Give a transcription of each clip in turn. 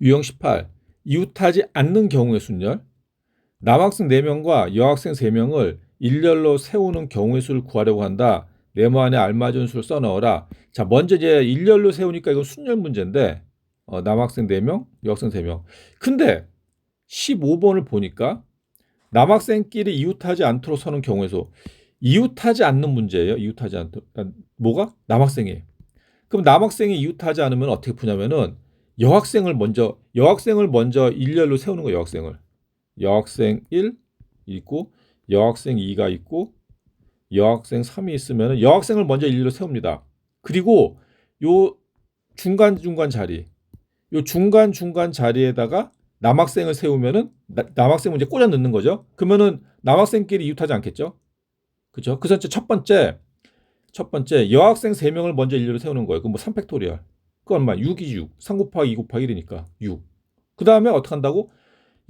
유형 18. 이웃하지 않는 경우의 순열. 남학생 4명과 여학생 3명을 일렬로 세우는 경우의 수를 구하려고 한다. 네모 안에 알맞은 수를 써 넣어라. 자, 먼저 이제 일렬로 세우니까 이건 순열 문제인데 어, 남학생 4명, 여학생 3명. 근데 15번을 보니까 남학생끼리 이웃하지 않도록 서는 경우의 수. 이웃하지 않는 문제예요. 이웃하지 않도록. 그러니까 뭐가? 남학생이에요. 그럼 남학생이 이웃하지 않으면 어떻게 푸냐면은 여학생을 먼저 여학생을 먼저 일렬로 세우는 거예요. 여학생을. 여학생 1 있고 여학생 2가 있고 여학생 3이 있으면 여학생을 먼저 일렬로 세웁니다. 그리고 요 중간 중간 자리 요 중간 중간 자리에다가 남학생을 세우면은 나- 남학생을 이제 꽂아 넣는 거죠. 그러면은 남학생끼리 이웃하지 않겠죠? 그죠? 그래서 이제 첫 번째 첫 번째 여학생 3명을 먼저 일렬로 세우는 거예요. 그럼 뭐 3팩토리얼. 그 얼마? 6이 6. 3 곱하기 2 곱하기 1이니까 6. 그 다음에 어떻게 한다고?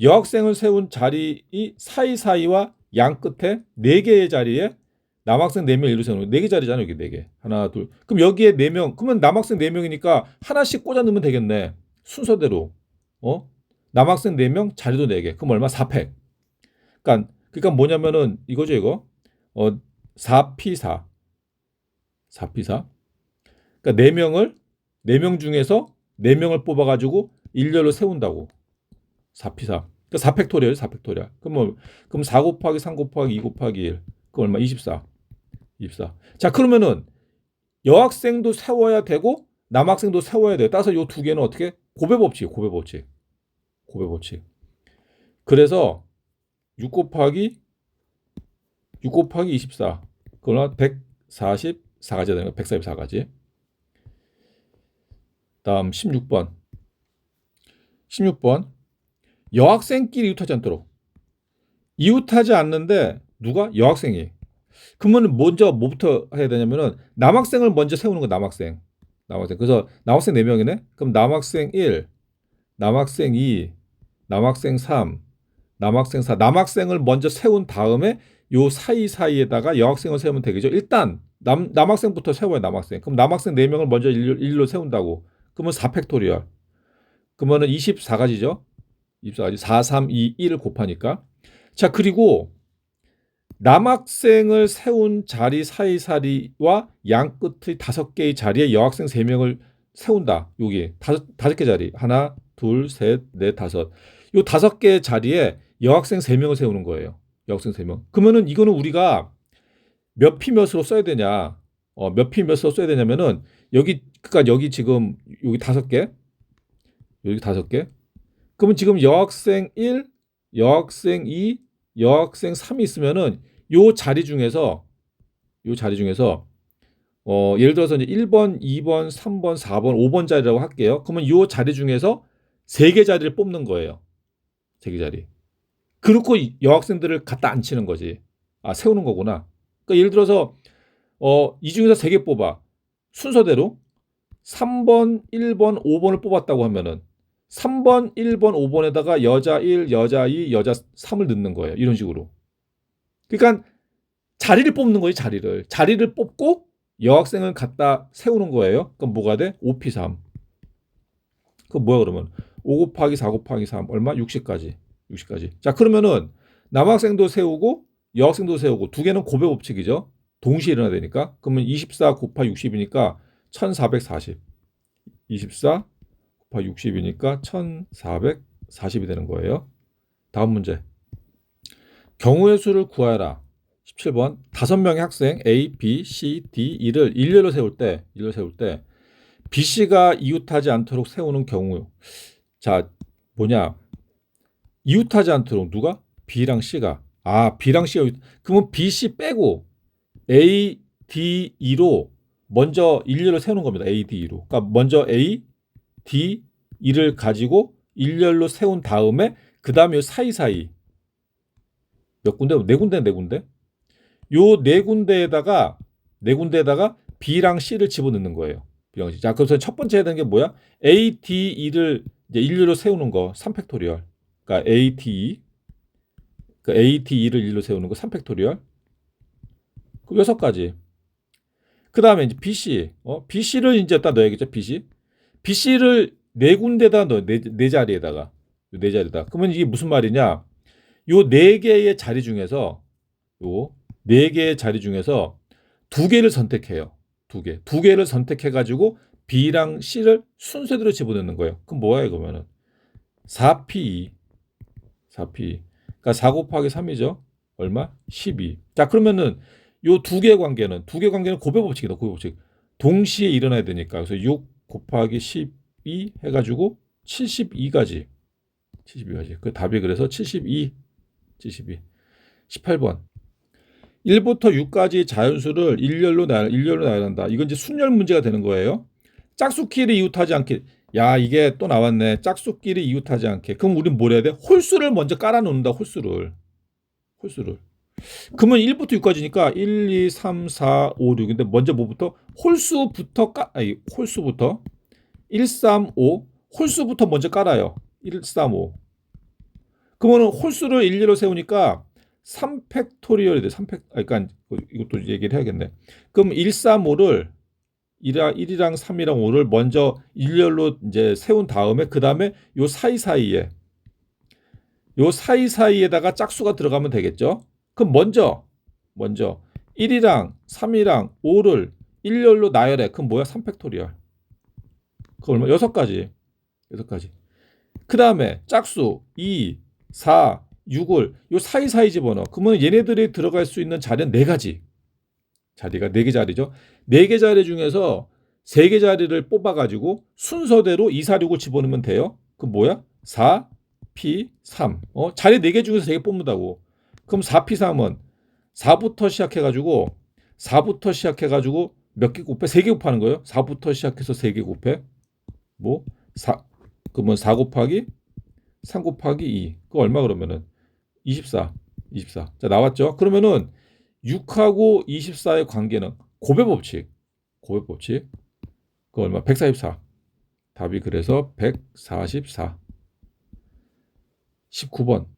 여학생을 세운 자리 사이사이와 양 끝에 4개의 자리에 남학생 4명 일로 세우는 거예요. 4개 자리잖아요. 여기 4개. 하나, 둘. 그럼 여기에 4명. 그러면 남학생 4명이니까 하나씩 꽂아 넣으면 되겠네. 순서대로. 어? 남학생 4명, 자리도 4개. 그럼 얼마? 4팩. 그러니까, 그러니까 뭐냐면은 이거죠, 이거. 어, 4P4. 4P4. 그러니까 4명을 4명 중에서 4명을 뽑아 가지고 일렬로 세운다고. 4P4. 그러니까 4팩토리얼, 4팩토리얼. 그럼 뭐 그럼 4 곱하기 3 곱하기 2 곱하기 1. 그 얼마? 24. 24. 자, 그러면은 여학생도 세워야 되고 남학생도 세워야 돼요. 따라서 요 두 개는 어떻게? 고배 법칙, 고배 법칙. 고배 법칙. 그래서 6 곱하기 6 곱하기 24. 그러나 144가지가 되는 거 144가지. 다음 16번. 16번. 여학생끼리 이웃하지 않도록. 이웃하지 않는데 누가? 여학생이. 그러면 먼저 뭐부터 해야 되냐면은 남학생을 먼저 세우는 거 남학생. 남학생. 그래서 남학생 4명이네. 그럼 남학생 1, 남학생 2, 남학생 3, 남학생 4. 남학생을 먼저 세운 다음에 요 사이사이에다가 여학생을 세우면 되겠죠. 일단 남, 남학생부터 세워요, 남학생. 그럼 남학생 4명을 먼저 일로 세운다고. 그러면 4팩토리얼. 그러면은 24가지죠. 24가지. 4, 3, 2, 1을 곱하니까. 자, 그리고 남학생을 세운 자리 사이사이와 양 끝의 다섯 개의 자리에 여학생 세 명을 세운다. 여기 다섯 다섯 개 자리. 하나, 둘, 셋, 넷, 다섯. 요 다섯 개의 자리에 여학생 세 명을 세우는 거예요. 여학생 세 명. 그러면은 이거는 우리가 몇 피 몇으로 써야 되냐? 어, 몇 피 몇으로 써야 되냐면은 여기 그러니까 여기 지금 여기 다섯 개. 여기 다섯 개. 그러면 지금 여학생 1, 여학생 2, 여학생 3이 있으면은 요 자리 중에서 요 자리 중에서 어 예를 들어서 이제 1번, 2번, 3번, 4번, 5번 자리라고 할게요. 그러면 요 자리 중에서 세 개 자리를 뽑는 거예요. 세 개 자리. 그렇고 이 여학생들을 갖다 앉히는 거지. 아, 세우는 거구나. 그러니까 예를 들어서 어 이 중에서 세 개 뽑아. 순서대로 3번, 1번, 5번을 뽑았다고 하면은 3번, 1번, 5번에다가 여자 1, 여자 2, 여자 3을 넣는 거예요. 이런 식으로. 그러니까 자리를 뽑는 거지, 자리를. 자리를 뽑고 여학생을 갖다 세우는 거예요. 그럼 뭐가 돼? 5P3. 그럼 뭐야 그러면? 5 곱하기 4 곱하기 3 얼마? 60까지. 60까지. 자, 그러면은 남학생도 세우고 여학생도 세우고 두 개는 고배 법칙이죠. 동시에 일어나야 되니까. 그러면 24 곱하기 60이니까 1440. 24 곱하기 60이니까 1440이 되는 거예요. 다음 문제. 경우의 수를 구하라. 17번. 다섯 명의 학생 A, B, C, D, E를 일렬로 세울 때, 일렬로 세울 때 B, C가 이웃하지 않도록 세우는 경우. 자, 뭐냐? 이웃하지 않도록 누가? B랑 C가. 아, B랑 C가 그러면 B, C 빼고 A, D, E로 먼저 일렬로 세우는 겁니다. A, D, E로. 그러니까 먼저 A, D, E를 가지고 일렬로 세운 다음에 그 다음에 사이사이 몇 군데? 네 군데, 네 군데. 요 네 군데에다가 네 군데에다가 B랑 C를 집어넣는 거예요. B랑 C. 자, 그래서 첫 번째 해야 되는 게 뭐야? A, D, E를 이제 일렬로 세우는 거 3팩토리얼. 그러니까 A, D, 그 A, D, E를 일로 세우는 거 3팩토리얼. 그 여섯 가지. 그 다음에 이제 B, C. 어, B, C를 이제 딱 넣어야겠죠, B, C. B, C를 네 군데다 넣어 네, 네 자리에다가 네 자리다. 그러면 이게 무슨 말이냐? 요 네 개의 자리 중에서 요 네 개의 자리 중에서 두 개를 선택해요. 두 개. 두 개를 선택해 가지고 B랑 C를 순서대로 집어넣는 거예요. 그럼 뭐야 그러면은 4P 4P 그러니까 4 곱하기 3이죠. 얼마? 12. 자, 그러면은 요 두개 관계는 두개 관계는 고배 법칙이다. 고배 법칙. 동시에 일어나야 되니까. 그래서 6 곱하기 12 해 가지고 72가지. 72가지. 그 답이 그래서 72 72. 18번. 1부터 6까지 자연수를 일렬로 나 일렬로 나열한다. 이건 이제 순열 문제가 되는 거예요. 짝수끼리 이웃하지 않게. 야, 이게 또 나왔네. 짝수끼리 이웃하지 않게. 그럼 우리는 뭘 해야 돼? 홀수를 먼저 깔아 놓는다. 홀수를. 홀수를. 그러면 1부터 6까지니까 1, 2, 3, 4, 5, 6인데 먼저 뭐부터? 홀수부터 까 아니, 홀수부터 1, 3, 5 홀수부터 먼저 깔아요. 1, 3, 5. 그러면 홀수를 일렬로 세우니까 3팩토리얼이 돼. 3팩 아 그러니까 이것도 얘기를 해야겠네. 그럼 1, 3, 5를 1이랑 1이랑 3이랑 5를 먼저 일렬로 이제 세운 다음에 그다음에 요 사이사이에 요 사이사이에다가 짝수가 들어가면 되겠죠? 그럼 먼저 먼저 1이랑 3이랑 5를 일렬로 나열해. 그럼 뭐야? 3팩토리얼. 그 얼마? 6가지. 6가지. 그 다음에 짝수 2, 4, 6을 요 사이사이 집어넣어. 그러면 얘네들이 들어갈 수 있는 자리는 네 가지. 자리가 네개 자리죠. 네개 자리 중에서 세개 자리를 뽑아 가지고 순서대로 2, 4, 6을 집어넣으면 돼요. 그 뭐야? 4, P, 3. 어, 자리 네개 중에서 세개 뽑는다고. 그럼 4P, 3은 4부터 시작해 가지고 4부터 시작해 가지고 몇 개 곱해? 세개 곱하는 거예요. 4부터 시작해서 세개 곱해. 뭐? 4 그러면 4 곱하기 3 곱하기 2. 그거 얼마 그러면은 24. 24. 자, 나왔죠? 그러면은 6하고 24의 관계는 고배 법칙. 고배 법칙. 그 얼마? 144. 답이 그래서 144. 19번.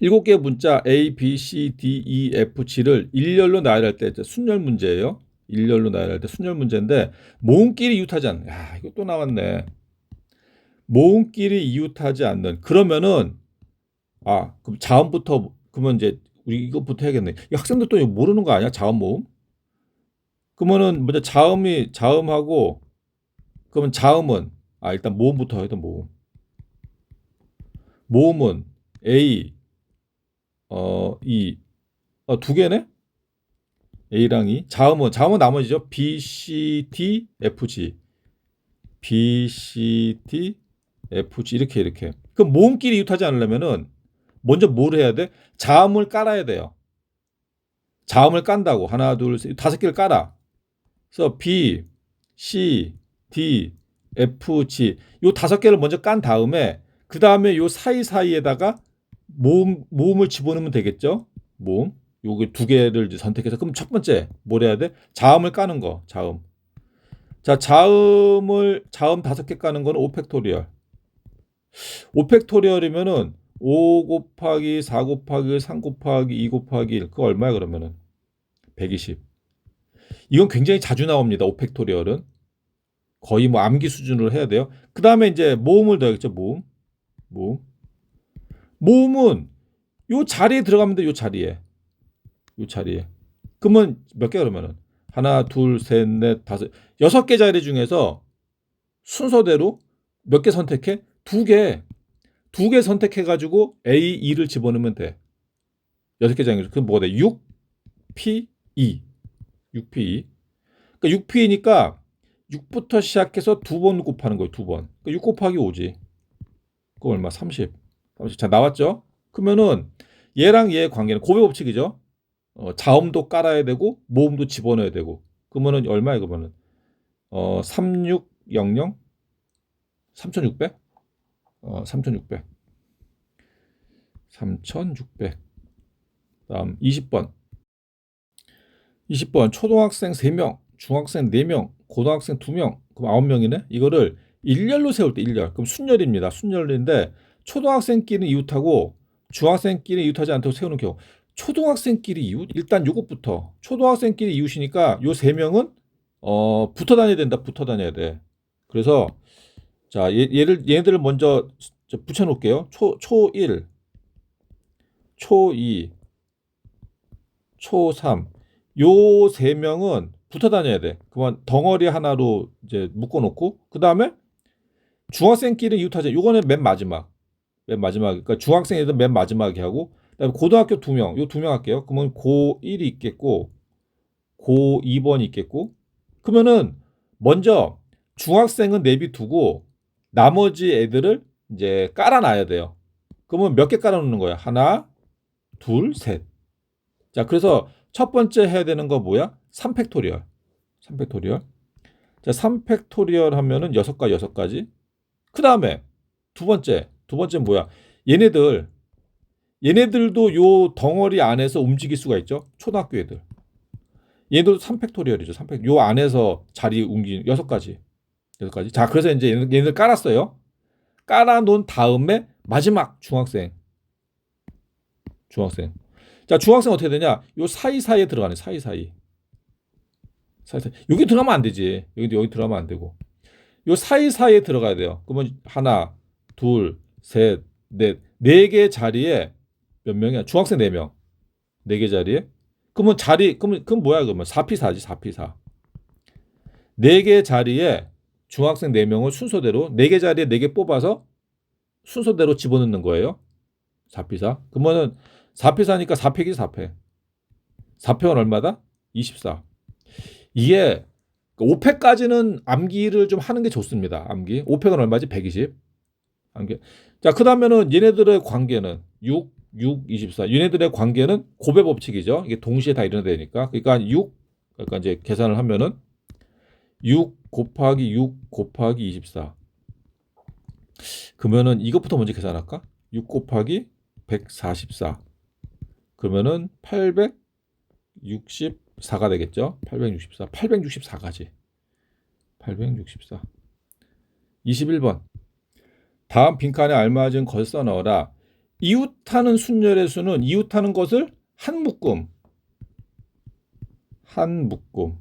7개의 문자 A, B, C, D, E, F, G를 일렬로 나열할 때 순열 문제예요. 일렬로 나열할 때 순열 문제인데 모음끼리 이웃하지 않는. 야, 이거 또 나왔네. 모음끼리 이웃하지 않는. 그러면은 아, 그럼 자음부터 그러면 이제 우리 이거부터 해야겠네. 이 학생들 또 모르는 거 아니야? 자음 모음? 그러면은 먼저 자음이 자음하고 그러면 자음은 아 일단 모음부터 해도 모음. 모음은 A 어, 이, 어, 두 개네? A랑 E. 자음은, 자음은 나머지죠. B, C, D, F, G. B, C, D, F, G. 이렇게, 이렇게. 그럼 모음끼리 이웃하지 않으려면은 먼저 뭘 해야 돼? 자음을 깔아야 돼요. 자음을 깐다고. 하나, 둘, 셋, 다섯 개를 깔아. 그래서 B, C, D, F, G. 요 다섯 개를 먼저 깐 다음에 그 다음에 요 사이사이에다가 모음 모음을 집어넣으면 되겠죠? 모음. 요게 두 개를 선택해서 그럼 첫 번째 뭘 해야 돼? 자음을 까는 거. 자음. 자, 자음을 자음 다섯 개 까는 거는 5팩토리얼. 5팩토리얼이면은 5 곱하기 4 곱하기 3 곱하기 2 곱하기 1. 그거 얼마야 그러면은? 120. 이건 굉장히 자주 나옵니다. 5팩토리얼은. 거의 뭐 암기 수준으로 해야 돼요. 그 다음에 이제 모음을 넣어야겠죠. 모음. 모음. 모음은 요 자리에 들어가면 돼. 요 자리에. 요 자리에. 그러면 몇 개 그러면은 하나, 둘, 셋, 넷, 다섯, 여섯 개 자리 중에서 순서대로 몇 개 선택해? 두 개. 두 개 선택해 가지고 A, 2를 집어넣으면 돼. 여섯 개 장에서 그럼 뭐가 돼? 6 P 2. 6 P 2. 그러니까 6 P니까 6부터 시작해서 두 번 곱하는 거예요. 두 번. 그러니까 6 곱하기 5지. 그거 얼마? 30. 자 나왔죠? 그러면은 얘랑 얘의 관계는 고배 법칙이죠. 어, 자음도 깔아야 되고 모음도 집어넣어야 되고 그러면은 얼마야 그러면은 어 3600, 3600, 어 3600, 3600. 다음 20번. 20번 초등학생 3명, 중학생 4명, 고등학생 2명, 그럼 9명이네. 이거를 일렬로 세울 때 일렬. 그럼 순열입니다. 순열인데 초등학생끼리는 이웃하고 중학생끼리 이웃하지 않도록 세우는 경우 초등학생끼리 이웃 일단 요것부터 초등학생끼리 이웃이니까 요 세 명은 어 붙어 다녀야 된다 붙어 다녀야 돼 그래서 자, 얘, 얘를 얘들을 먼저 저 붙여 놓을게요. 초, 초 1, 초 2, 초 3. 요 세 명은 붙어 다녀야 돼. 그만 덩어리 하나로 이제 묶어 놓고 그다음에 중학생끼리 이웃하자. 요거는 맨 마지막. 맨 마지막. 그러니까 중학생 애들 맨 마지막에 하고 그다음에 고등학교 두 명. 요 두 명 할게요. 그러면 고 1이 있겠고 고 2번이 있겠고 그러면은 먼저 중학생은 내비두고 나머지 애들을 이제 깔아놔야 돼요. 그러면 몇 개 깔아놓는 거야? 하나, 둘, 셋. 자, 그래서 첫 번째 해야 되는 거 뭐야? 3팩토리얼. 3팩토리얼. 자, 3팩토리얼 하면은 여섯 가 여섯 가지. 그 다음에 두 번째, 두 번째 뭐야? 얘네들, 얘네들도 요 덩어리 안에서 움직일 수가 있죠. 초등학교 애들. 얘도 3팩토리얼이죠. 3팩. 요 안에서 자리 옮기는 여섯 가지. 여섯 가지. 자, 그래서 이제 얘네들, 얘네들 깔았어요. 깔아 놓은 다음에 마지막 중학생. 중학생. 자, 중학생 어떻게 되냐? 요 사이사이에 들어가네. 사이사이. 사이사이. 여기 들어가면 안 되지. 여기 여기 들어가면 안 되고. 요 사이사이에 들어가야 돼요. 그러면 하나, 둘, 셋, 넷. 네 개 자리에 몇 명이야? 중학생 네 명. 네 개 자리에. 그러면 자리 그러면 그럼 뭐야 그러면 4P4지 4P4. 네 개 자리에 중학생 4명을 순서대로 4개 자리에 4개 뽑아서 순서대로 집어넣는 거예요. 4P4. 그러면은 4P4니까 4팩이 4팩. 4팩은 얼마다? 24. 이게 5팩까지는 암기를 좀 하는 게 좋습니다. 암기. 5팩은 얼마지? 120. 암기. 자, 그 다음에는 얘네들의 관계는 6 6 24. 얘네들의 관계는 고배 법칙이죠. 이게 동시에 다 일어나야 되니까. 그러니까 6 그러니까 이제 계산을 하면은 6 곱하기 6 곱하기 24. 그러면은 이것부터 먼저 계산할까? 6 곱하기 144. 그러면은 864가 되겠죠? 864. 864가지. 864. 21번. 다음 빈칸에 알맞은 것을 써 넣어라. 이웃하는 순열의 수는 이웃하는 것을 한 묶음. 한 묶음.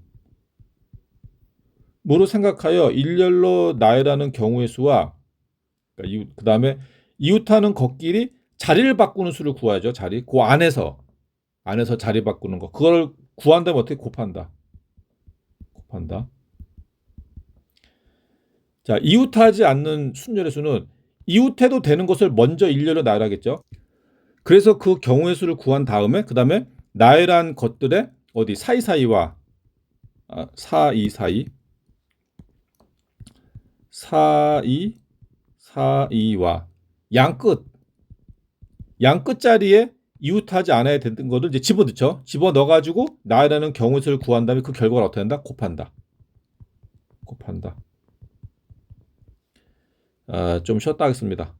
뭐로 생각하여 일렬로 나열하는 경우의 수와 그러니까 이웃, 그다음에 이웃하는 것끼리 자리를 바꾸는 수를 구하죠. 자리. 그 안에서 안에서 자리 바꾸는 거. 그걸 구한다면 어떻게 곱한다. 곱한다. 자, 이웃하지 않는 순열의 수는 이웃해도 되는 것을 먼저 일렬로 나열하겠죠. 그래서 그 경우의 수를 구한 다음에 그 다음에 나열한 것들의 어디 사이사이와 아, 사이 사이 사이 사이와 양끝 양끝 자리에 이웃하지 않아야 되는 것을 이제 집어넣죠. 집어넣어 가지고 나열하는 경우의 수를 구한 다음에 그 결과를 어떻게 한다? 곱한다. 곱한다. 아, 좀 쉬었다 하겠습니다.